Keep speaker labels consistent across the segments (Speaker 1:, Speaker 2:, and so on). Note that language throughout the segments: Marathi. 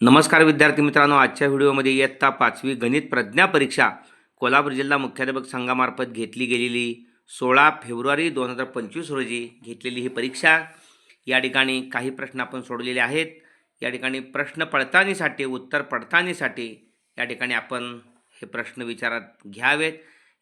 Speaker 1: नमस्कार विद्यार्थी मित्रांनो आजच्या व्हिडिओमध्ये इयत्ता पाचवी गणित प्रज्ञा परीक्षा कोल्हापूर जिल्हा मुख्याध्यापक संघामार्फत घेतली गेलेली सोळा फेब्रुवारी दोन हजार पंचवीस रोजी घेतलेली ही परीक्षा. या ठिकाणी काही प्रश्न आपण सोडलेले आहेत. या ठिकाणी प्रश्न पडताळणीसाठी उत्तर पडताळणीसाठी या ठिकाणी आपण हे प्रश्न विचारात घ्यावेत.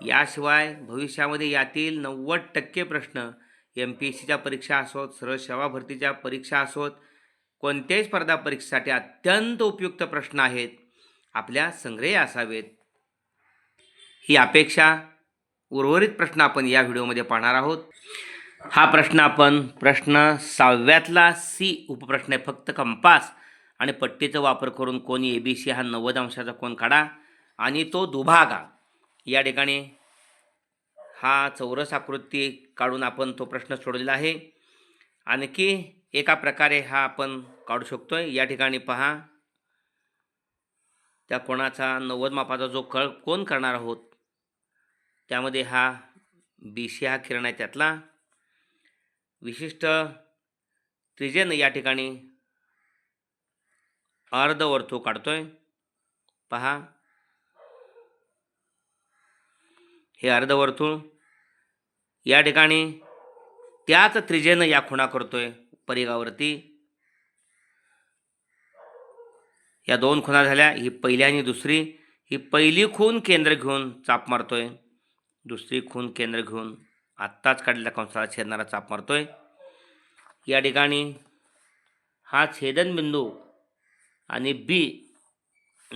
Speaker 1: याशिवाय भविष्यामध्ये यातील नव्वद टक्के प्रश्न एम पी एस सीच्या परीक्षा असोत सरळ सेवा भरतीच्या परीक्षा असोत कोणत्याही स्पर्धा परीक्षेसाठी अत्यंत उपयुक्त प्रश्न आहेत. आपल्या संग्रही असावेत. ही अपेक्षा उर्वरित प्रश्न आपण या व्हिडिओमध्ये पाहणार आहोत. हा प्रश्न आपण प्रश्न सहाव्यातला सी उपप्रश्न आहे फक्त कंपास. आणि पट्टीचा वापर करून कोणी ए बी सी हा नव्वद अंशाचा कोण काढा आणि तो दुभागा. या ठिकाणी हा चौरस आकृती काढून आपण तो प्रश्न सोडलेला आहे. आणखी एका प्रकारे हा आपण काढू शकतो आहे या ठिकाणी पहा. त्या कोणाचा नव्वद मापाचा जो कळ कोण करणार आहोत? त्यामध्ये हा बी सी हा किरण आहे त्यातला. विशिष्ट त्रिजेन या ठिकाणी अर्धवर्तुळ काढतोय. पहा. हे अर्धवर्तुळ या ठिकाणी त्याच त्रिजेनं या खुणा करतोय. परिघावरती या दोन खुणा झाल्या. ही पहिली आणि दुसरी. ही पहिली खून केंद्र घेऊन चाप मारतोय. दुसरी खून केंद्र घेऊन आत्ताच काढलेल्या कंसाला छेदणारा चाप मारतोय. या ठिकाणी हा छेदनबिंदू आणि बी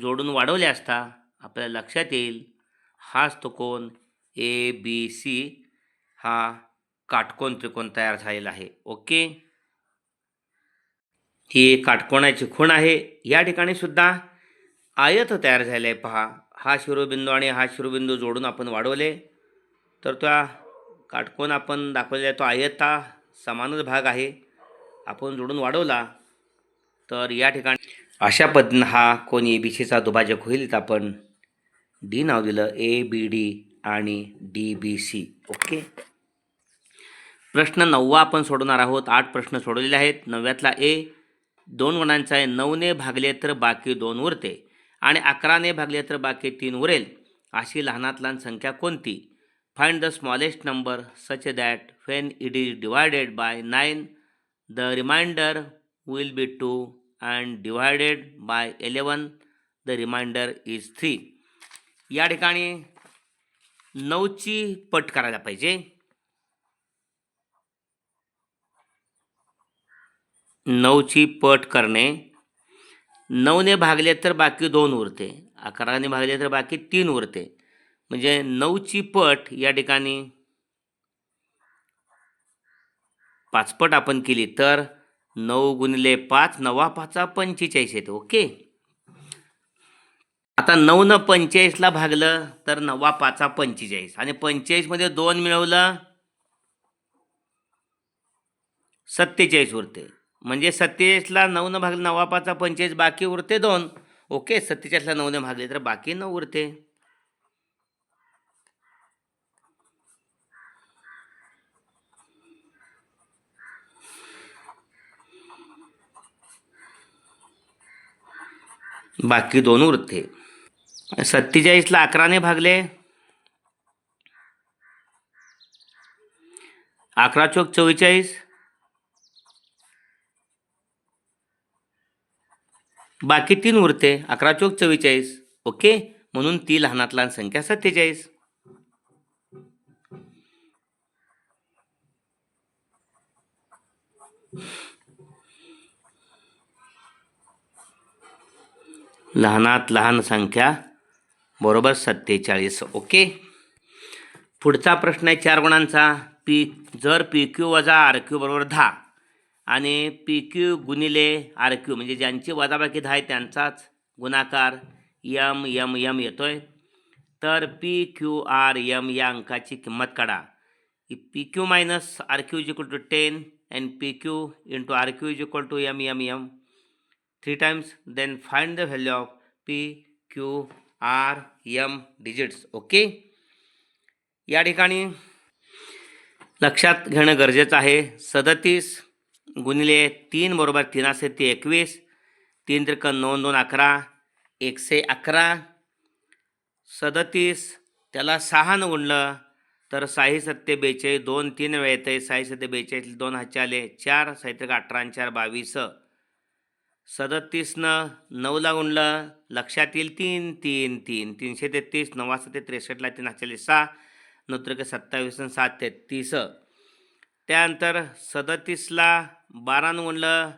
Speaker 1: जोडून वाढवले असता आपल्याला लक्षात येईल हाच तो कोण ए बी सी हा काटकोन त्रिकोण तयार झालेला आहे. ओके? ही काटकोणाची खूण आहे. या ठिकाणी सुद्धा आयत तयार झाले आहे. पहा हा शिरोबिंदू आणि हा शिरोबिंदू जोडून आपण वाढवले. तर त्या काटकोण आपण दाखवलेला आहे तो आयत हा समानच भाग आहे. आपण जोडून वाढवला तर या ठिकाणी अशा पद्धतीनं हा कोण ए बी सीचा दुभाजक होईल तर आपण डी नाव दिलं ए बी डी आणि डी बी सी ओके? प्रश्न नववा आपण सोडवणार आहोत. आठ प्रश्न सोडवलेले आहेत. नवव्यातला ए दोन गुणांचा आहे. नऊने भागले तर बाकी दोन उरते. आणि अकराने भागले तर बाकी तीन उरेल. अशी लहानात लहान संख्या कोणती? Find the smallest number such that when it is divided by nine the remainder will be two and divided by eleven the remainder is three या ठिकाणी नऊची पट करायला पाहिजे. नऊची पट करणे. नऊने भागले तर बाकी दोन उरते. अकराने भागले तर बाकी तीन उरते. म्हणजे नऊची पट या ठिकाणी पाचपट आपण केली तर नऊ गुणिले पाच नवा पाचा पंचेचाळीस येते. ओके? आता नऊ न पंचेचाळीसला भागलं तर नवा पाचा पंचेचाळीस. आणि पंचेचाळीसमध्ये दोन मिळवलं सत्तेचाळीस उरते. म्हणजे सत्तेचाळीसला नऊनं भागले नवा पाचा पंचेचाळीस बाकी उरते दोन. ओके सत्तेचाळीसला नऊने भागले तर बाकी नऊ उरते. बाकी दोन उरते. सत्तेचाळीसला अकराने भागले. अकरा चौक चव्वेचाळीस. बाकी तीन उरते अकरा चौक चव्वेचाळीस. ओके? म्हणून ती लहानात लहान संख्या सत्तेचाळीस. लहानात लहान संख्या बरोबर सत्तेचाळीस. ओके? पुढचा प्रश्न आहे चार गुणांचा. पी जर पी क्यू वजा आर क्यू बरोबर दहा. आणि पी क्यू गुणिले आर क्यू म्हणजे ज्यांची वजाबाकी दहा आहे त्यांचाच गुणाकार यम यम यम येतो आहे तर पी क्यू आर यम या अंकाची किंमत काढा. P Q minus R Q is equal to ten and P Q into R Q is equal to M M M three times then find the value of P Q R M digits okay या ठिकाणी लक्षात घेणं गरजेचं आहे. सदतीस गुणिले तीन बरोबर तीन असे ते एकवीस. तीन त्रिक नऊ दोन अकरा. एकशे अकरा. सदतीस. त्याला सहानं गुणलं तर साही सत्ते बेचाळीस दोन तीन वेळ येते साही सत्ते बेचाळीस दोन हातचे आले चार साहित्रिक अठरा चार बावीस. सदतीसनं नऊला गुणलं लक्षात येईल तीन तीन तीन. तीनशे तेहतीस नवा सत्ते त्रेसष्टला तीन हातचे सहा. नऊत्रिक सत्तावीस आणि सात तेहतीस. त्यानंतर सदतीसला बारानं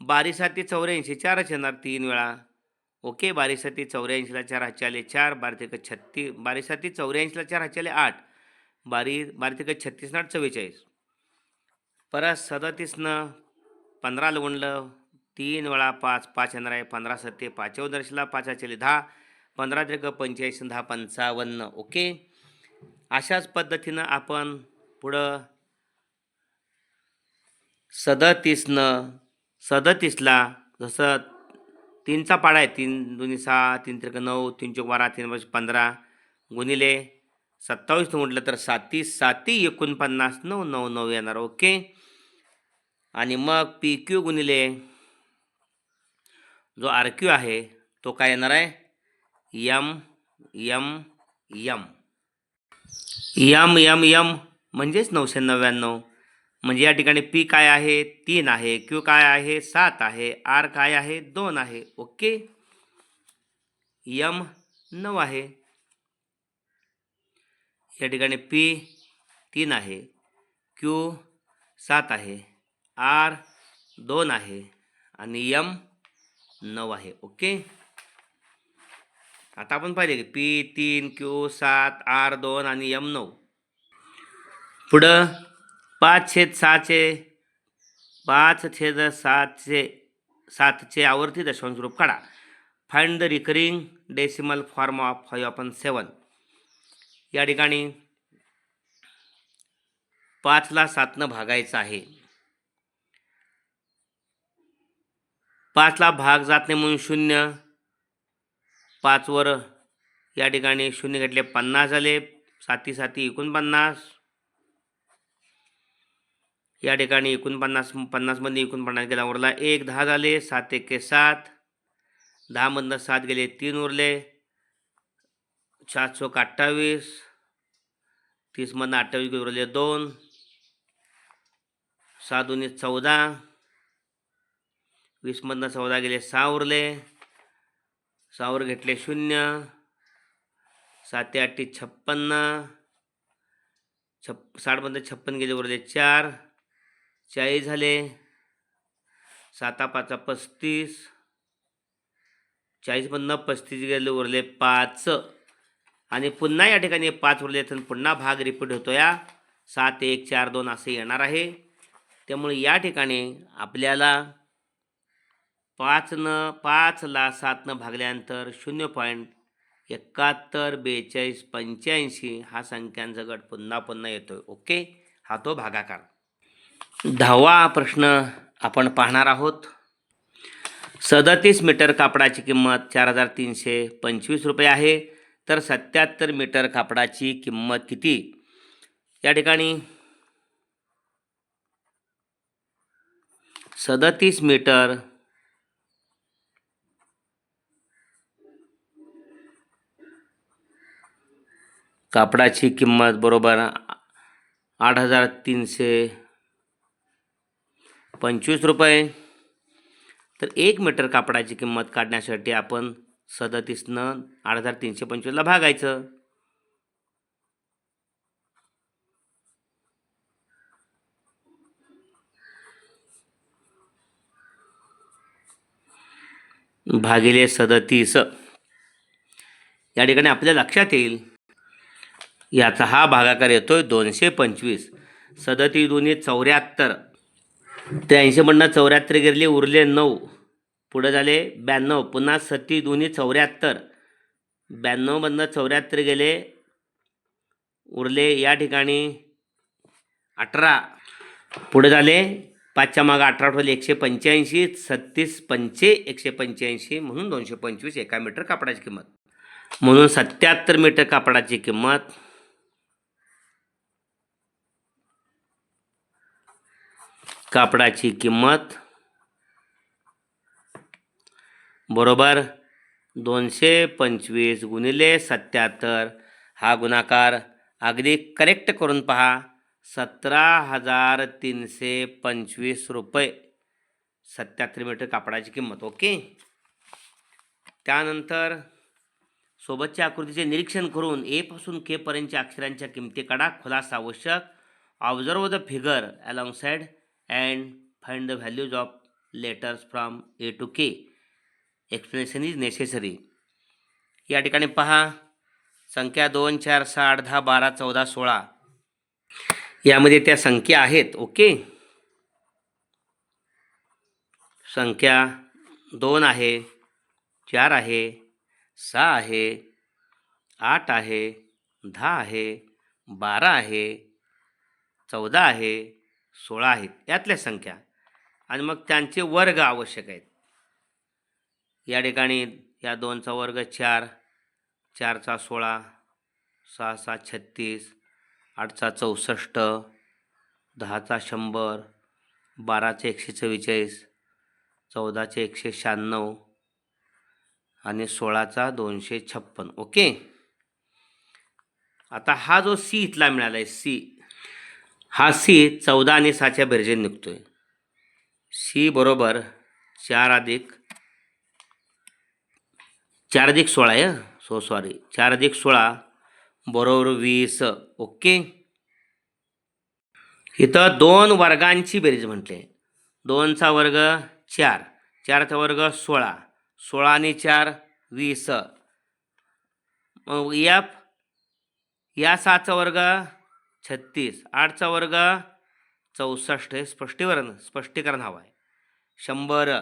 Speaker 1: बारीसाठी चौऱ्याऐंशी चार येणार तीन वेळा. ओके बारीसाठी चौऱ्याऐंशीला चार हातचे चार बारतिक छत्तीस बारीसाठी चौऱ्याऐंशीला चार हातचे आठ. बारी बारीतिक छत्तीस आठ चव्वेचाळीस. परत सदतीसनं पंधराला लवणलं तीन वेळा पाच पाच येणार आहे. पंधरा सत्ते पाचवदर्शला पाच हातचे दहा पंधरा त्रिक पंचेचाळीस दहा पंचावन्न. ओके? अशाच पद्धतीनं आपण पुढं सदतीसनं सदतीसला जसं तीनचा पाडा आहे तीन दोन्ही सहा तीन त्रिक नऊ तीन चौक बारा तीन पाच पंधरा गुणिले सत्तावीस म्हटलं तर साती साती एकोणपन्नास नऊ नऊ नऊ येणार ओके? आणि मग पी क्यू गुणिले जो आर क्यू आहे तो काय येणार आहे? M M M M M M म्हणजेच नऊशे नव्याण्णव. म्हणजे या ठिकाणी पी काय आहे? तीन आहे. क्यू काय आहे? सात आहे. आर काय आहे? दोन आहे. ओके? यम नऊ आहे. या ठिकाणी पी तीन आहे. क्यू सात आहे. आर दोन आहे. आणि यम नऊ आहे. ओके? आता आपण पाहिले की पी तीन क्यू सात आर दोन आणि यम नऊ. पुढं पाच छेद सहाचे पाच छेद सातचे सातचे आवर्ती दशांश रूप काढा. Find the recurring decimal form of five आपण सेवन या ठिकाणी पाचला सातनं भागायचं आहे. पाचला भाग जात नाही म्हणून शून्य. पाचवर या ठिकाणी शून्य घेतले पन्नास झाले. साती साती एकोणपन्नास. या ठिकाणी एकोणपन्नास पन्नासमध्ये एकोणपन्नास गेला उरला. एक दहा झाले. सात एके सात. दहामधनं सात गेले तीन उरले. सात चौक अठ्ठावीस. तीसमधनं अठ्ठावीस गेले उरले दोन. सहा दोन्ही चौदा. वीसमधनं चौदा गेले सहा उरले. सहावर घेतले शून्य. साते आठी छप्पन्न. छप साठमधनं छप्पन गेले उरले चार. चाळीस झाले. साता पाचा पस्तीस. चाळीसमधनं पस्तीस गेले उरले पाच. आणि पुन्हा या ठिकाणी पाच उरले तर पुन्हा भाग रिपीट होतो या. सात एक चार दोन असे येणार आहे. त्यामुळे या ठिकाणी आपल्याला पाचनं पाचला सातनं भागल्यानंतर शून्य पॉईंट एकाहत्तर बेचाळीस पंच्याऐंशी हा संख्यांचा गट पुन्हा पुन्हा येतो ओके? हा तो भागाकार. दहावा प्रश्न आपण पाहणार आहोत. सदतीस मीटर कापडाची किंमत चार हजार तीनशे पंचवीस रुपये आहे. तर सत्याहत्तर मीटर कापडाची किंमत किती? या ठिकाणी सदतीस मीटर कापडाची किंमत बरोबर आठ हजार तीनशे पंचवीस रुपये. तर एक मीटर कापडाची किंमत काढण्यासाठी आपण सदतीसनं आठ हजार तीनशे पंचवीसला भागायचं. भागिले सदतीस. या ठिकाणी आपल्या लक्षात येईल. याचा हा भागाकार येतोय दोनशे पंचवीस. सदतीस दोन्ही चौऱ्याहत्तर. त्र्याऐंशीमधनं चौऱ्याहत्तर गेले उरले नऊ. पुढं झाले ब्याण्णव. पुन्हा सती दोन्ही चौऱ्याहत्तर. ब्याण्णवमधनं चौऱ्याहत्तर गेले उरले या ठिकाणी अठरा. पुढे झाले पाचच्या मागं अठरा आठवले एकशे पंच्याऐंशी सत्तीस पंचे एकशे पंच्याऐंशी म्हणून दोनशे पंचवीस एका मीटर कापडाची किंमत. म्हणून सत्याहत्तर मीटर कापडाची किंमत कापडाची किंमत बरोबर दोनशे पंचवीस गुणिले सत्याहत्तर. हा गुणाकार अगदी करेक्ट करून पहा. सतरा हजार तीनशे पंचवीस रुपये. सत्याहत्तर मीटर कापडाची किंमत ओके त्यानंतर सोबतच्या आकृतीचे निरीक्षण करून ए पासून के पर्यंतच्या अक्षरांच्या किमती काढा. खुलासा आवश्यक. Observe the figure along and and the the values of letters from A to K is is necessary या ठिकाणी पहा. संख्या दोन चार सहा आठ दहा बारा चौदा सोळा. यामध्ये त्या संख्या आहेत ओके? संख्या दोन आहे चार आहे सहा आहे आठ आहे दहा आहे बारा आहे चौदा आहे सोळा आहेत यातल्या संख्या. आणि मग त्यांचे वर्ग आवश्यक आहेत. या ठिकाणी या दोनचा वर्ग चार चारचा सोळा सहा सहा छत्तीस आठचा चौसष्ट दहाचा शंभर बाराचे एकशे चव्वेचाळीस चौदाचे एकशे शहाण्णव आणि सोळाचा दोनशे छप्पन. ओके? आता हा जो सी इथला मिळाला आहे सी हा सी चौदा आणि सहाच्या बेरजेने आहे सी बरोबर चार अधिक चार अधिक सोळा आहे सो सॉरी चार अधिक सोळा बरोबर वीस ओके? इथं दोन वर्गांची बेरीज म्हटले. दोनचा वर्ग चार चारचा वर्ग सोळा सोळा आणि चार वीस. मग एफ या सातचा वर्ग छत्तीस. आठचा वर्ग चौसष्ट. हे स्पष्टीकरण स्पष्टीकरण हवं आहे. शंभर.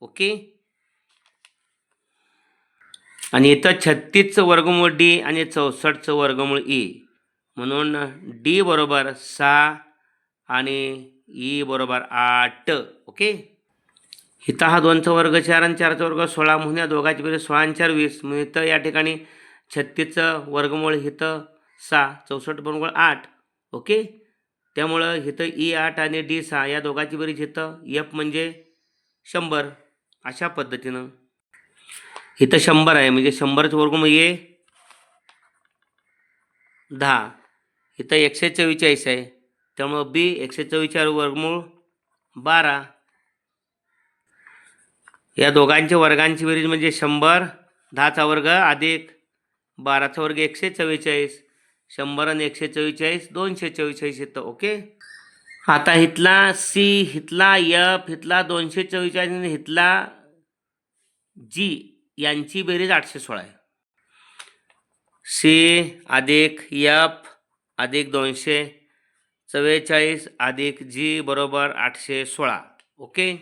Speaker 1: ओके? आणि इथं छत्तीसचं वर्गमूळ डी आणि चौसष्टचं वर्गमूळ ई. म्हणून डी बरोबर सहा आणि ई बरोबर आठ. ओके? इथं हा दोनचा वर्ग चार आणि चारचा वर्ग सोळा. म्हणून या दोघांची बेरीज सोळा आणि चार वीस. मग इथं या ठिकाणी छत्तीसचं वर्गमूळ इथं सहा चौसष्ट बरोबर आठ. ओके? त्यामुळं इथं ई आठ आणि डी सहा या दोघांची बेरीज इथं एफ म्हणजे शंभर. अशा पद्धतीनं. इथं शंभर आहे. म्हणजे शंभरचं वर्गमूळ ये. दहा. इथं एकशे चव्वेचाळीस आहे. त्यामुळं बी एकशे चव्वेचाळीस वर्गमूळ बारा. या दोघांच्या वर्गांची बेरीज म्हणजे शंभर. दहाचा वर्ग अधिक बाराचा वर्ग एकशे चव्वेचाळीस. शंभर आणि एकशे चव्वेचाळीस दोनशे चव्वेचाळीस येतं ओके? आता हितला सी हितला यफ हितला दोनशे चव्वेचाळीस आणि हितला जी यांची बेरीज आठशे सोळा आहे. सी अधिक यफ अधिक दोनशे चव्वेचाळीस अधिक जी बरोबर आठशे सोळा ओके?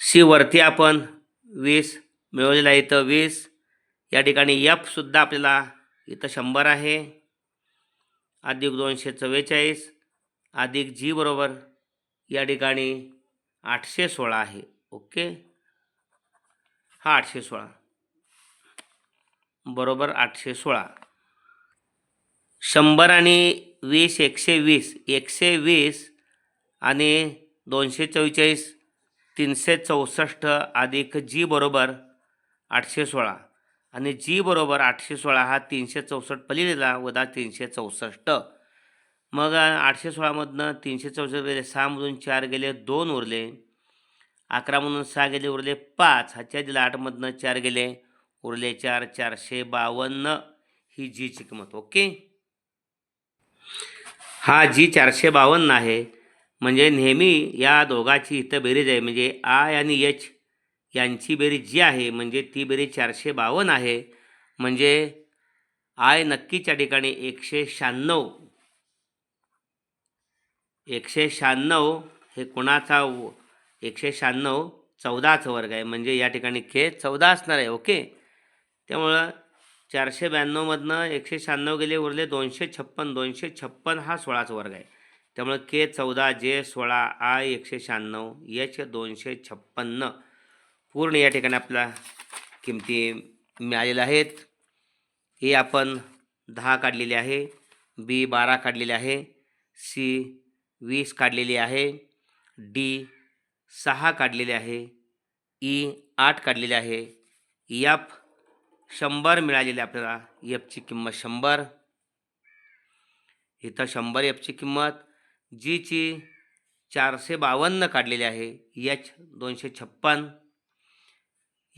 Speaker 1: सी वरती आपण वीस मिळवलेला आहे इथं वीस. या ठिकाणी यफसुद्धा आपल्याला इथं शंभर आहे. अधिक दोनशे चव्वेचाळीस अधिक जी बरोबर या ठिकाणी आठशे सोळा आहे. ओके? हा आठशे सोळा. बरोबर आठशे सोळा. शंभर आणि वीस एकशे वीस एकशे वीस आणि दोनशे चव्वेचाळीस तीनशे चौसष्ट अधिक जी बरोबर आठशे सोळा. आणि जी बरोबर आठशे सोळा हा तीनशे चौसष्ट पलीकडला वदा तीनशे चौसष्ट. मग आठशे सोळामधनं तीनशे चौसष्ट गेले सहामधून चार गेले दोन उरले. अकरामधून सहा गेले उरले पाच. हाच्या दिला आठमधनं चार गेले उरले चार चारशे बावन्न. ही जीची किंमत ओके? हा जी चारशे बावन्न आहे. म्हणजे नेहमी या दोघाची इथं बेरीज आहे. म्हणजे आय आणि एच यांची बेरीज जी आहे म्हणजे ती बेरीज चारशे बावन्न आहे. म्हणजे आय नक्कीच्या ठिकाणी एकशे शहाण्णव. एकशे शहाण्णव हे कोणाचा एकशे शहाण्णव चौदाचा वर्ग आहे. म्हणजे या ठिकाणी के चौदा असणार आहे ओके? त्यामुळं चारशे ब्याण्णवमधनं एकशे शहाण्णव गेले उरले दोनशे छप्पन. दोनशे छप्पन हा सोळाचा वर्ग आहे. त्यामुळं के चौदा जे सोळा आय एकशे शहाण्णव एच दोनशे छप्पन्न. पूर्ण या ठिकाणी आपल्याला किमती मिळालेल्या आहेत. हे आपण दहा काढलेले आहे बी बारा काढलेले आहे सी वीस काढलेली आहे डी सहा काढलेले आहे ई आठ काढलेले आहे. यफ शंभर मिळालेले आपल्याला यफची किंमत शंभर. इथं शंभर एफची किंमत जीची चारशे बावन्न काढलेली आहे एच दोनशे छप्पन.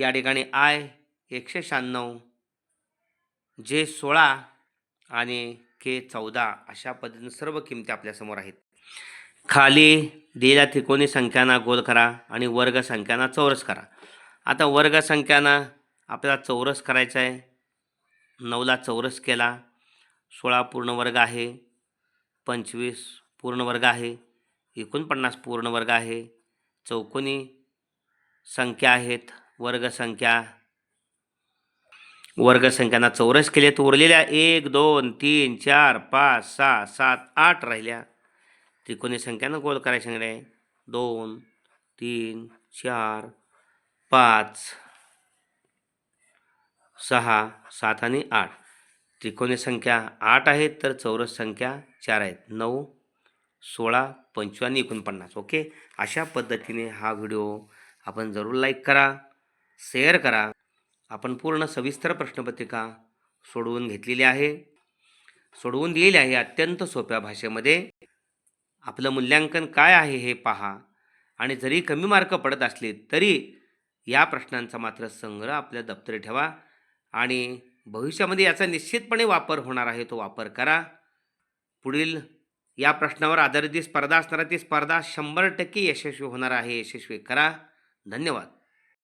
Speaker 1: या ठिकाणी आय एकशे शहाण्णव जे सोळा आणि के चौदा अशा पद्धतीने सर्व किमती आपल्यासमोर आहेत. खाली दिलेल्या त्रिकोणी संख्यांना गोल करा आणि वर्ग संख्यांना चौरस करा. आता वर्ग संख्यांना आपल्याला चौरस करायचा आहे. नऊला चौरस केला. सोळा पूर्ण वर्ग आहे. पंचवीस पूर्ण वर्ग आहे. एकोणपन्नास पूर्ण वर्ग आहे. चौकोनी संख्या आहेत. वर्गसंख्या. वर्गसंख्यांना चौरस केले उरलेल्या एक दोन तीन चार पाच सहा सात आठ राहिल्या. त्रिकोणी संख्यानं गोल करायचे सांगणे दोन तीन चार पाच सहा सात आणि आठ. त्रिकोणी संख्या आठ आहेत तर चौरस संख्या चार आहेत. नऊ सोळा पंचवीस आणि एकोणपन्नास. ओके? अशा पद्धतीने हा व्हिडिओ आपण जरूर लाईक करा. शेअर करा. आपण पूर्ण सविस्तर प्रश्नपत्रिका सोडवून घेतलेली आहे. सोडवून दिलेली आहे अत्यंत सोप्या भाषेमध्ये. आपलं मूल्यांकन काय आहे हे पहा. आणि जरी कमी मार्क पडत असले तरी या प्रश्नांचा मात्र संग्रह आपल्या दप्तरी ठेवा. आणि भविष्यामध्ये याचा निश्चितपणे वापर होणार आहे तो वापर करा. पुढील या प्रश्नावर आधारित जी स्पर्धा असणार ती स्पर्धा शंभर टक्के यशस्वी होणार आहे. यशस्वी करा. धन्यवाद.